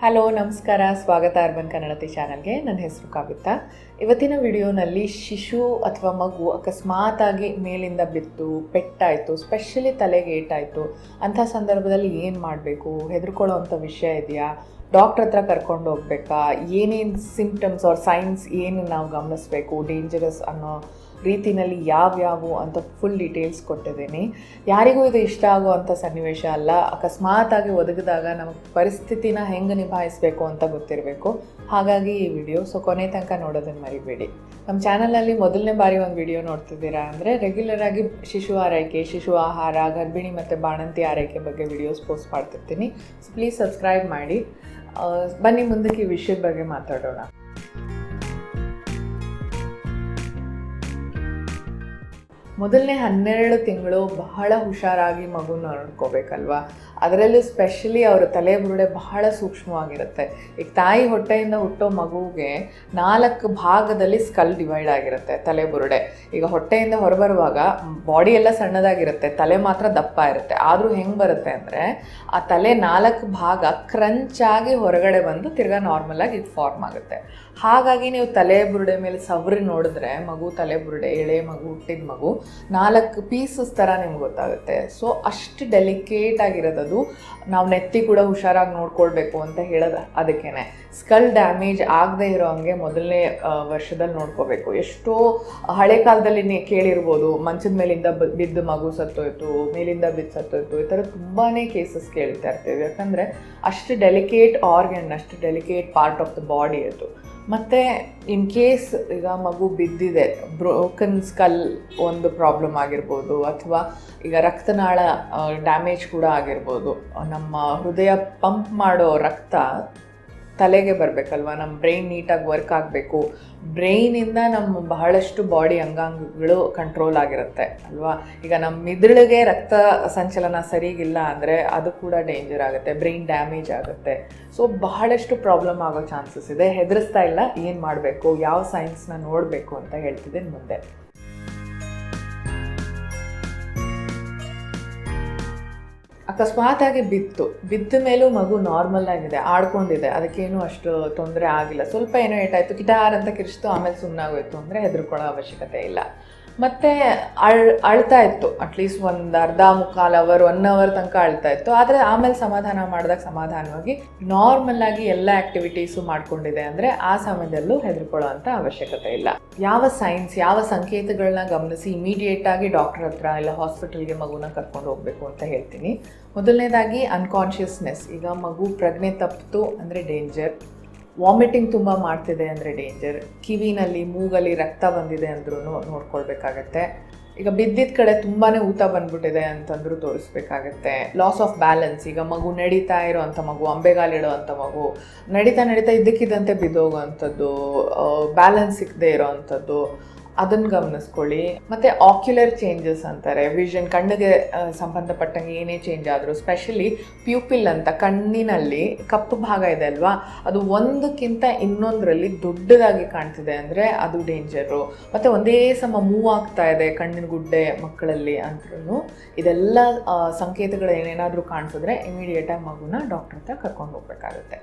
Hello, ನಮಸ್ಕಾರ. ಸ್ವಾಗತ urban ಕನ್ನಡತಿ ಚಾನಲ್ಗೆ. ನನ್ನ ಹೆಸರು ಕಾವಿತಾ ಇವತ್ತಿನ ವಿಡಿಯೋನಲ್ಲಿ ಶಿಶು ಅಥವಾ ಮಗು ಅಕಸ್ಮಾತಾಗಿ ಮೇಲಿಂದ ಬಿತ್ತು ಪೆಟ್ಟಾಯಿತು ಸ್ಪೆಷಲಿ ತಲೆಗೆ ಏಟಾಯಿತು, ಅಂಥ ಸಂದರ್ಭದಲ್ಲಿ ಏನು ಮಾಡಬೇಕು? ಹೆದರ್ಕೊಳ್ಳೋ ಅಂಥ ವಿಷಯ ಇದೆಯಾ? ಡಾಕ್ಟ್ರ್ ಹತ್ರ ಕರ್ಕೊಂಡು ಹೋಗ್ಬೇಕಾ? ಏನೇನು ಸಿಂಪ್ಟಮ್ಸ್ ಆರ್ ಸೈನ್ಸ್ ಏನು ನಾವು ಗಮನಿಸಬೇಕು? ಡೇಂಜರಸ್ ಅನ್ನೋ ರೀತಿನಲ್ಲಿ ಯಾವ್ಯಾವು ಅಂತ ಫುಲ್ ಡೀಟೇಲ್ಸ್ ಕೊಟ್ಟಿದ್ದೀನಿ. ಯಾರಿಗೂ ಇದು ಇಷ್ಟ ಆಗುವಂಥ ಸನ್ನಿವೇಶ ಅಲ್ಲ. ಅಕಸ್ಮಾತಾಗಿ ಒದಗಿದಾಗ ನಮಗೆ ಪರಿಸ್ಥಿತಿನ ಹೆಂಗೆ ನಿಭಾಯಿಸಬೇಕು ಅಂತ ಗೊತ್ತಿರಬೇಕು. ಹಾಗಾಗಿ ಈ ವಿಡಿಯೋ ಸೊ ಕೊನೆ ತನಕ ನೋಡೋದನ್ನು ಮರಿಬೇಡಿ. ನಮ್ಮ ಚಾನಲಲ್ಲಿ ಮೊದಲನೇ ಬಾರಿ ಒಂದು ವಿಡಿಯೋ ನೋಡ್ತಿದ್ದೀರಾ ಅಂದರೆ ರೆಗ್ಯುಲರ್ ಆಗಿ ಶಿಶು ಆರೈಕೆ, ಶಿಶು ಆಹಾರ, ಗರ್ಭಿಣಿ ಮತ್ತು ಬಾಣಂತಿ ಆರೈಕೆ ಬಗ್ಗೆ ವಿಡಿಯೋಸ್ ಪೋಸ್ಟ್ ಮಾಡ್ತಿರ್ತೀನಿ. ಸೊ ಪ್ಲೀಸ್ ಸಬ್ಸ್ಕ್ರೈಬ್ ಮಾಡಿ. ಬನ್ನಿ ಮುಂದಕ್ಕೆ ಈ ವಿಷಯದ ಬಗ್ಗೆ ಮಾತಾಡೋಣ. ಮೊದಲನೇ ಹನ್ನೆರಡು ತಿಂಗಳು ಬಹಳ ಹುಷಾರಾಗಿ ಮಗುನ ನೋಡ್ಕೋಬೇಕಲ್ವಾ? ಅದರಲ್ಲೂ ಸ್ಪೆಷಲಿ ಅವರ ತಲೆ ಬುರುಡೆ ಬಹಳ ಸೂಕ್ಷ್ಮವಾಗಿರುತ್ತೆ. ಈಗ ತಾಯಿ ಹೊಟ್ಟೆಯಿಂದ ಹುಟ್ಟೋ ಮಗುವಿಗೆ ನಾಲ್ಕು ಭಾಗದಲ್ಲಿ ಸ್ಕಲ್ ಡಿವೈಡ್ ಆಗಿರುತ್ತೆ ತಲೆ ಬುರುಡೆ ಈಗ ಹೊಟ್ಟೆಯಿಂದ ಹೊರಬರುವಾಗ ಬಾಡಿ ಎಲ್ಲ ಸಣ್ಣದಾಗಿರುತ್ತೆ, ತಲೆ ಮಾತ್ರ ದಪ್ಪ ಇರುತ್ತೆ. ಆದರೂ ಹೆಂಗೆ ಬರುತ್ತೆ ಅಂದರೆ ಆ ತಲೆ ನಾಲ್ಕು ಭಾಗ ಕ್ರಂಚಾಗಿ ಹೊರಗಡೆ ಬಂದು ತಿರ್ಗಾ ನಾರ್ಮಲಾಗಿ ಇದು ಫಾರ್ಮ್ ಆಗುತ್ತೆ. ಹಾಗಾಗಿ ನೀವು ತಲೆ ಬುರುಡೆ ಮೇಲೆ ಸವರಿ ನೋಡಿದ್ರೆ ಮಗು ತಲೆ ಬುರುಡೆ ಎಳೆ ಮಗು, ಹುಟ್ಟಿದ ಮಗು ನಾಲ್ಕು ಪೀಸಸ್ ಥರ ನಿಮ್ಗೆ ಗೊತ್ತಾಗುತ್ತೆ. ಸೊ ಅಷ್ಟು ಡೆಲಿಕೇಟ್ ಆಗಿರೋದದು ನಾವು ನೆತ್ತಿ ಕೂಡ ಹುಷಾರಾಗಿ ನೋಡ್ಕೊಳ್ಬೇಕು ಅಂತ ಹೇಳೋದು ಅದಕ್ಕೇನೆ. ಸ್ಕಲ್ ಡ್ಯಾಮೇಜ್ ಆಗದೆ ಇರೋ ಹಂಗೆ ಮೊದಲನೇ ವರ್ಷದಲ್ಲಿ ನೋಡ್ಕೋಬೇಕು. ಎಷ್ಟೋ ಹಳೆ ಕಾಲದಲ್ಲಿ ಕೇಳಿರ್ಬೋದು, ಮಂಚದ ಮೇಲಿಂದ ಬಿದ್ದು ಮಗು ಸತ್ತೋಯ್ತು, ಮೇಲಿಂದ ಬಿದ್ದು ಸತ್ತೋಯ್ತು, ಈ ಥರ ತುಂಬಾ ಕೇಸಸ್ ಕೇಳ್ತಾ ಇರ್ತೀವಿ. ಯಾಕಂದರೆ ಅಷ್ಟು ಡೆಲಿಕೇಟ್ ಆರ್ಗನ್, ಅಷ್ಟು delicate part of the body ಅದು. ಮತ್ತು ಇನ್ ಕೇಸ್ ಈಗ ಮಗು ಬಿದ್ದಿದೆ ಬ್ರೋಕನ್ ಸ್ಕಲ್ ಒಂದು ಪ್ರಾಬ್ಲಮ್ ಆಗಿರ್ಬೋದು ಅಥವಾ ಈಗ ರಕ್ತನಾಳ ಡ್ಯಾಮೇಜ್ ಕೂಡ ಆಗಿರ್ಬೋದು, ನಮ್ಮ ಹೃದಯ ಪಂಪ್ ಮಾಡೋ ರಕ್ತ ತಲೆಗೆ ಬರಬೇಕಲ್ವ? ನಮ್ಮ ಬ್ರೈನ್ ನೀಟಾಗಿ ವರ್ಕ್ ಆಗಬೇಕು. ಬ್ರೈನಿಂದ ನಮ್ಮ ಬಹಳಷ್ಟು ಬಾಡಿ ಅಂಗಾಂಗಗಳು ಕಂಟ್ರೋಲ್ ಆಗಿರುತ್ತೆ, ಅಲ್ವಾ? ಈಗ ನಮ್ಮ ಮಿದುಳಿಗೆ ರಕ್ತ ಸಂಚಲನ ಸರಿಗಿಲ್ಲ ಅಂದರೆ ಅದು ಕೂಡ ಡೇಂಜರ್ ಆಗುತ್ತೆ ಬ್ರೈನ್ ಡ್ಯಾಮೇಜ್ ಆಗುತ್ತೆ. ಸೊ ಬಹಳಷ್ಟು ಪ್ರಾಬ್ಲಮ್ ಆಗೋ ಚಾನ್ಸಸ್ ಇದೆ. ಹೆದರಿಸ್ತಾ ಇಲ್ಲ, ಏನು ಮಾಡಬೇಕು? ಯಾವ ಸೈನ್ಸ್ನ ನೋಡಬೇಕು ಅಂತ ಹೇಳ್ತಿದ್ದೀನಿ ಮುಂದೆ. ಅಕಸ್ಮಾತಾಗಿ ಬಿತ್ತು. ಬಿದ್ದ ಮೇಲೂ ಮಗು ನಾರ್ಮಲ್ ಆಗಿದೆ, ಆಡ್ಕೊಂಡಿದೆ. ಅದಕ್ಕೇನು ಅಷ್ಟು ತೊಂದರೆ ಆಗಿಲ್ಲ. ಸ್ವಲ್ಪ ಏನೋ ಏಟಾಯಿತು. ಗಿಟಾರ್ ಅಂತ ಕಿರಿಸ್ತು ಆಮೇಲೆ ಸುಮ್ಮನಾಗೋಯ್ತು ಅಂದರೆ ಹೆದರ್ಕೊಳ್ಳೋ ಅವಶ್ಯಕತೆ ಇಲ್ಲ. ಮತ್ತು ಅಳ್, ಅಳ್ತಾ ಇತ್ತು. ಅಟ್ಲೀಸ್ಟ್ ಒಂದು ಅರ್ಧ ಮುಕ್ಕಾಲು ಅವರ್ ಒನ್ ಅವರ್ ತನಕ ಅಳ್ತಾ ಇತ್ತು. ಆದರೆ ಆಮೇಲೆ ಸಮಾಧಾನ ಮಾಡಿದಾಗ ಸಮಾಧಾನವಾಗಿ ನಾರ್ಮಲ್ ಆಗಿ ಎಲ್ಲ ಆ್ಯಕ್ಟಿವಿಟೀಸು ಮಾಡ್ಕೊಂಡಿದೆ ಅಂದರೆ ಆ ಸಮಯದಲ್ಲೂ ಹೆದರ್ಕೊಳ್ಳೋ ಅವಶ್ಯಕತೆ ಇಲ್ಲ. ಯಾವ ಸೈನ್ಸ್ ಯಾವ ಸಂಕೇತಗಳನ್ನ ಗಮನಿಸಿ ಇಮಿಡಿಯೇಟ್ ಆಗಿ ಡಾಕ್ಟರ್ ಹತ್ರ ಇಲ್ಲ ಹಾಸ್ಪಿಟಲ್ಗೆ ಮಗುನ ಕರ್ಕೊಂಡು ಹೋಗಬೇಕು ಅಂತ ಹೇಳ್ತೀನಿ. ಮೊದಲನೇದಾಗಿ ಅನ್ಕಾನ್ಷಿಯಸ್ನೆಸ್ ಈಗ ಮಗು ಪ್ರಜ್ಞೆ ತಪ್ಪಿತು ಅಂದರೆ ಡೇಂಜರ್ ವಾಮಿಟಿಂಗ್ ತುಂಬ ಮಾಡ್ತಿದೆ ಅಂದರೆ ಡೇಂಜರ್ ಕಿವಿನಲ್ಲಿ, ಮೂಗಲ್ಲಿ ರಕ್ತ ಬಂದಿದೆ ಅಂದ್ರೂ ನೋಡ್ಕೊಳ್ಬೇಕಾಗತ್ತೆ. ಈಗ ಬಿದ್ದಿದ್ದ ಕಡೆ ತುಂಬಾ ಊತ ಬಂದ್ಬಿಟ್ಟಿದೆ ಅಂತಂದ್ರೂ ತೋರಿಸ್ಬೇಕಾಗತ್ತೆ. ಲಾಸ್ ಆಫ್ ಬ್ಯಾಲೆನ್ಸ್ ಈಗ ಮಗು ನಡೀತಾ ಇರೋವಂಥ ಮಗು ಅಂಬೆಗಾಲಿಡೋ ಅಂಥ ಮಗು, ನಡೀತಾ ನಡೀತಾ ಇದ್ದಕ್ಕಿದ್ದಂತೆ ಬಿದ್ದೋಗೋವಂಥದ್ದು ಬ್ಯಾಲೆನ್ಸ್ ಸಿಕ್ಕದೆ ಇರೋವಂಥದ್ದು ಅದನ್ನು ಗಮನಿಸ್ಕೊಳ್ಳಿ. ಮತ್ತು ಆಕ್ಯುಲರ್ ಚೇಂಜಸ್ ಅಂತಾರೆ. ವಿಷನ್ ಕಣ್ಣಿಗೆ ಸಂಬಂಧಪಟ್ಟಂಗೆ ಏನೇ ಚೇಂಜ್ ಆದರೂ ಸ್ಪೆಷಲಿ ಪ್ಯೂಪಿಲ್ ಅಂತ ಕಣ್ಣಿನಲ್ಲಿ ಕಪ್ಪು ಭಾಗ ಇದೆ ಅಲ್ವಾ? ಅದು ಒಂದಕ್ಕಿಂತ ಇನ್ನೊಂದರಲ್ಲಿ ದೊಡ್ಡದಾಗಿ ಕಾಣ್ತಿದೆ ಅಂದರೆ ಅದು ಡೇಂಜರು ಮತ್ತು ಒಂದೇ ಸಮ ಮೂವ್ ಆಗ್ತಾ ಇದೆ ಕಣ್ಣಿನ ಗುಡ್ಡೆ ಮಕ್ಕಳಲ್ಲಿ ಅಂದ್ರೂ ಇದೆಲ್ಲ ಸಂಕೇತಗಳು ಏನೇನಾದರೂ ಕಾಣಿಸಿದ್ರೆ ಇಮಿಡಿಯೇಟಾಗಿ ಮಗುನ ಡಾಕ್ಟರ್ ಹತ್ರ ಕರ್ಕೊಂಡು ಹೋಗ್ಬೇಕಾಗುತ್ತೆ.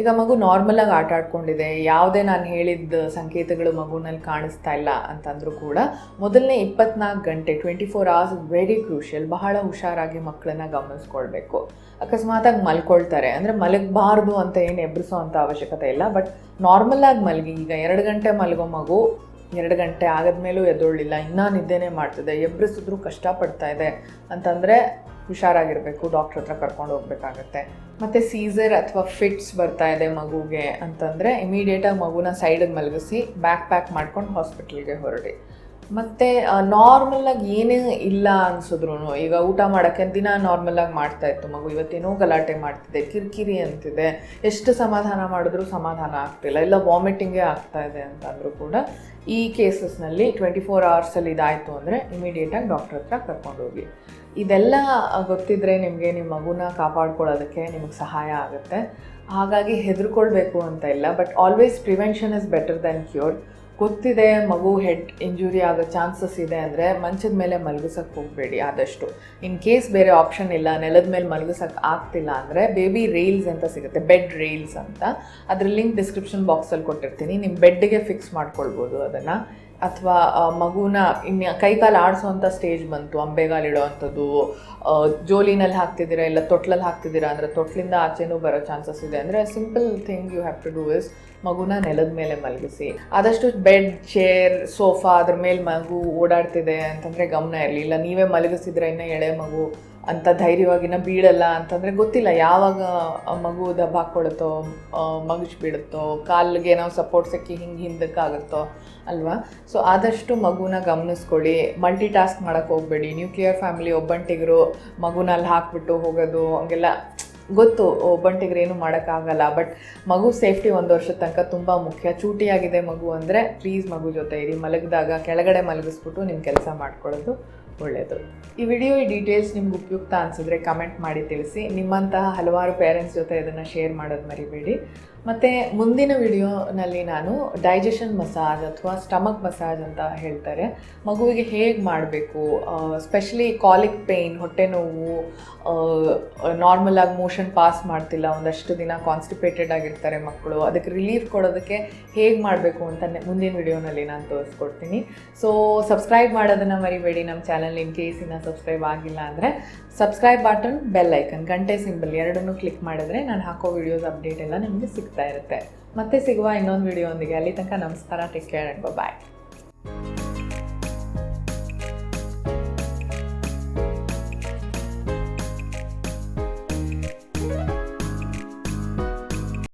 ಈಗ ಮಗು ನಾರ್ಮಲಾಗಿ ಆಟ ಆಡ್ಕೊಂಡಿದೆ. ಯಾವುದೇ ನಾನು ಹೇಳಿದ ಸಂಕೇತಗಳು ಮಗುನಲ್ಲಿ ಕಾಣಿಸ್ತಾ ಇಲ್ಲ ಅಂತಂದ್ರೂ ಕೂಡ ಮೊದಲನೇ ಇಪ್ಪತ್ನಾಲ್ಕು ಗಂಟೆ twenty four hours very crucial ಬಹಳ ಹುಷಾರಾಗಿ ಮಕ್ಕಳನ್ನ ಗಮನಿಸ್ಕೊಳ್ಬೇಕು. ಅಕಸ್ಮಾತಾಗಿ ಮಲ್ಕೊಳ್ತಾರೆ. ಅಂದರೆ ಮಲಗಬಾರ್ದು ಅಂತ ಏನು ಎಬ್ಬರಿಸೋ ಅಂಥ ಅವಶ್ಯಕತೆ ಇಲ್ಲ. ಬಟ್ ನಾರ್ಮಲಾಗಿ ಮಲಗಿ, ಈಗ ಎರಡು ಗಂಟೆ ಮಲಗೋ ಮಗು ಎರಡು ಗಂಟೆ ಆದಮೇಲೂ ಎದ್ದೊಳ್ಳಿಲ್ಲ. ಇನ್ನೂ ನಿದ್ದೆನೇ ಮಾಡ್ತಿದೆ. ಎಬ್ಬರಿಸಿದ್ರು ಕಷ್ಟಪಡ್ತಾ ಇದೆ. ಅಂತಂದರೆ ಹುಷಾರಾಗಿರಬೇಕು ಡಾಕ್ಟ್ರ್ ಹತ್ರ ಕರ್ಕೊಂಡು ಹೋಗ್ಬೇಕಾಗತ್ತೆ. ಮತ್ತು ಸೀಸರ್ ಅಥವಾ ಫಿಟ್ಸ್ ಬರ್ತಾ ಇದೆ ಮಗುಗೆ ಅಂತಂದರೆ ಇಮಿಡಿಯೇಟಾಗಿ ಮಗುನ ಸೈಡಿಗೆ ಮಲಗಿಸಿ ಬ್ಯಾಕ್ ಪ್ಯಾಕ್ ಮಾಡ್ಕೊಂಡು ಹಾಸ್ಪಿಟ್ಲಿಗೆ ಹೊರಡಿ. ಮತ್ತು ನಾರ್ಮಲಾಗಿ ಏನೇ ಇಲ್ಲ ಅನ್ಸಿದ್ರು ಈಗ ಊಟ ಮಾಡೋಕ್ಕೆ ದಿನ ನಾರ್ಮಲಾಗಿ ಮಾಡ್ತಾ ಇತ್ತು. ಮಗು ಇವತ್ತೇನೋ ಗಲಾಟೆ ಮಾಡ್ತಿದೆ, ಕಿರಿಕಿರಿ ಅಂತಿದೆ. ಎಷ್ಟು ಸಮಾಧಾನ ಮಾಡಿದ್ರೂ ಸಮಾಧಾನ ಆಗ್ತಿಲ್ಲ. ಇಲ್ಲ ವಾಮಿಟಿಂಗೇ ಆಗ್ತಾ ಇದೆ ಅಂತಂದರೂ ಕೂಡ ಈ ಕೇಸಸ್ನಲ್ಲಿ ಟ್ವೆಂಟಿ ಫೋರ್ ಅವರ್ಸಲ್ಲಿ ಇದಾಯಿತು ಅಂದರೆ ಇಮಿಡಿಯೇಟಾಗಿ ಡಾಕ್ಟರ್ ಹತ್ರ ಕರ್ಕೊಂಡೋಗಿ. ಇದೆಲ್ಲ ಗೊತ್ತಿದ್ರೆ ನಿಮಗೆ ನಿಮ್ಮ ಮಗುನ ಕಾಪಾಡ್ಕೊಳ್ಳೋದಕ್ಕೆ ನಿಮಗೆ ಸಹಾಯ ಆಗುತ್ತೆ. ಹಾಗಾಗಿ ಹೆದರ್ಕೊಳ್ಬೇಕು ಅಂತ ಇಲ್ಲ but always prevention is better than cure ಗೊತ್ತಿದೆ, ಮಗು ಹೆಡ್ ಇಂಜುರಿ ಆಗೋ ಚಾನ್ಸಸ್ ಇದೆ ಅಂದರೆ ಮಂಚದ ಮೇಲೆ ಮಲಗಿಸೋಕ್ಕೆ ಹೋಗಬೇಡಿ ಆದಷ್ಟು. ಇನ್ ಕೇಸ್ ಬೇರೆ ಆಪ್ಷನ್ ಇಲ್ಲ, ನೆಲದ ಮೇಲೆ ಮಲಗಿಸೋಕ್ಕೆ ಆಗ್ತಿಲ್ಲ ಅಂದರೆ ಬೇಬಿ ರೈಲ್ಸ್ ಅಂತ ಸಿಗುತ್ತೆ ಬೆಡ್ ರೈಲ್ಸ್ ಅಂತ. ಅದ್ರ ಲಿಂಕ್ ಡಿಸ್ಕ್ರಿಪ್ಷನ್ ಬಾಕ್ಸಲ್ಲಿ ಕೊಟ್ಟಿರ್ತೀನಿ. ನಿಮ್ಮ ಬೆಡ್ಗೆ ಫಿಕ್ಸ್ ಮಾಡ್ಕೊಳ್ಬೋದು ಅದನ್ನು. ಅಥವಾ ಮಗುನ ಇನ್ನು ಕೈಕಾಲು ಆಡಿಸೋವಂಥ ಸ್ಟೇಜ್ ಬಂತು ಅಂಬೆಗಾಲು ಇಡೋ ಅಂಥದ್ದು ಜೋಲಿನಲ್ಲಿ ಹಾಕ್ತಿದ್ದೀರಾ ಇಲ್ಲ ತೊಟ್ಲಲ್ಲಿ ಹಾಕ್ತಿದ್ದೀರಾ ಅಂದರೆ ತೊಟ್ಲಿಂದ ಆಚೆನೂ ಬರೋ ಚಾನ್ಸಸ್ ಇದೆ ಅಂದರೆ simple thing you have to do is ಮಗುನ ನೆಲದ ಮೇಲೆ ಮಲಗಿಸಿ. ಆದಷ್ಟು ಬೆಡ್, ಚೇರ್, ಸೋಫಾ ಅದ್ರ ಮೇಲೆ ಮಗು ಓಡಾಡ್ತಿದೆ ಅಂತಂದರೆ ಗಮನ ಇರಲಿ. ಇಲ್ಲ, ನೀವೇ ಮಲಗಿಸಿದ್ರೆ ಇನ್ನೂ ಎಳೆ ಮಗು ಅಂತ ಧೈರ್ಯವಾಗಿನ ಬೀಳಲ್ಲ ಅಂತಂದರೆ ಗೊತ್ತಿಲ್ಲ. ಯಾವಾಗ ಮಗು ದಬ್ಬ ಹಾಕ್ಕೊಳುತ್ತೋ ಮಗುಚ್ ಬೀಳುತ್ತೋ ಕಾಲಿಗೆ ನಾವು ಸಪೋರ್ಟ್ ಸಿಕ್ಕಿ ಹಿಂಗೆ ಹಿಂದಕ್ಕಾಗುತ್ತೋ ಅಲ್ವಾ? ಸೊ ಆದಷ್ಟು ಮಗುನ ಗಮನಿಸ್ಕೊಳ್ಳಿ. ಮಲ್ಟಿ ಟಾಸ್ಕ್ ಮಾಡೋಕ್ಕೆ ಹೋಗಬೇಡಿ. ನ್ಯೂಕ್ಲಿಯರ್ ಫ್ಯಾಮಿಲಿ, ಒಬ್ಬಂಟಿಗರು ಮಗುನ ಅಲ್ಲಿ ಹಾಕ್ಬಿಟ್ಟು ಹೋಗೋದು ಹಂಗೆಲ್ಲ ಗೊತ್ತು, ಒಬ್ಬಂಟಿಗರು ಏನು ಮಾಡೋಕ್ಕಾಗಲ್ಲ ಬಟ್ ಮಗು ಸೇಫ್ಟಿ ಒಂದು ವರ್ಷದ ತನಕ ತುಂಬ ಮುಖ್ಯ. ಚೂಟಿಯಾಗಿದೆ ಮಗು ಅಂದರೆ ಪ್ಲೀಸ್ ಮಗು ಜೊತೆ ಇರಿ. ಮಲಗಿದಾಗ ಕೆಳಗಡೆ ಮಲಗಿಸ್ಬಿಟ್ಟು ನಿಮ್ಮ ಕೆಲಸ ಮಾಡ್ಕೊಳ್ಳೋದು ಒಳ್ಳೆಯದು ಈ ವಿಡಿಯೋ ಈ ಡೀಟೇಲ್ಸ್ ನಿಮ್ಗೆ ಉಪಯುಕ್ತ ಅನಿಸಿದ್ರೆ ಕಮೆಂಟ್ ಮಾಡಿ ತಿಳಿಸಿ. ನಿಮ್ಮಂತಹ ಹಲವಾರು ಪೇರೆಂಟ್ಸ್ ಜೊತೆ ಇದನ್ನು ಶೇರ್ ಮಾಡೋದು ಮರಿಬೇಡಿ. ಮತ್ತು ಮುಂದಿನ ವಿಡಿಯೋನಲ್ಲಿ ನಾನು ಡೈಜೆಷನ್ ಮಸಾಜ್ ಅಥವಾ ಸ್ಟಮಕ್ ಮಸಾಜ್ ಅಂತ ಹೇಳ್ತಾರೆ. ಮಗುವಿಗೆ ಹೇಗೆ ಮಾಡಬೇಕು? ಸ್ಪೆಷಲಿ ಕಾಲಿಕ್ ಪೇಯ್ನ್ ಹೊಟ್ಟೆ ನೋವು ನಾರ್ಮಲ್ ಆಗಿ ಮೋಷನ್ ಪಾಸ್ ಮಾಡ್ತಿಲ್ಲ, ಒಂದಷ್ಟು ದಿನ ಕಾನ್ಸ್ಟಿಪೇಟೆಡ್ ಆಗಿರ್ತಾರೆ ಮಕ್ಕಳು. ಅದಕ್ಕೆ ರಿಲೀಫ್ ಕೊಡೋದಕ್ಕೆ ಹೇಗೆ ಮಾಡಬೇಕು ಅಂತ ಮುಂದಿನ ವಿಡಿಯೋನಲ್ಲಿ ನಾನು ತೋರಿಸ್ಕೊಡ್ತೀನಿ. ಸೊ ಸಬ್ಸ್ಕ್ರೈಬ್ ಮಾಡೋದನ್ನು ಮರಿಬೇಡಿ. ನಮ್ಮ ಚಾನಲ್ ಇನ್ ಕೇಸ್ ಇನ್ನು ಸಬ್ಸ್ಕ್ರೈಬ್ ಆಗಿಲ್ಲ ಅಂದರೆ ಸಬ್ಸ್ಕ್ರೈಬ್ ಬಟನ್ ಬೆಲ್ ಐಕನ್ ಗಂಟೆ ಸಿಂಬಲ್ ಎರಡನ್ನೂ ಕ್ಲಿಕ್ ಮಾಡಿದ್ರೆ ನಾನು ಹಾಕೋ ವಿಡಿಯೋಸ್ ಅಪ್ಡೇಟ್ ಎಲ್ಲ ನಿಮಗೆ ಸಿಗ್ತಾ ಇರುತ್ತೆ. ಮತ್ತೆ ಸಿಗುವ ಇನ್ನೊಂದು ವಿಡಿಯೋ ಒಂದಿಗೆ. ಅಲ್ಲಿ ತನಕ ನಮಸ್ಕಾರ ಟೇಕ್ ಕೇರ್ ಆ್ಯಂಡ್ ಬಾಯ್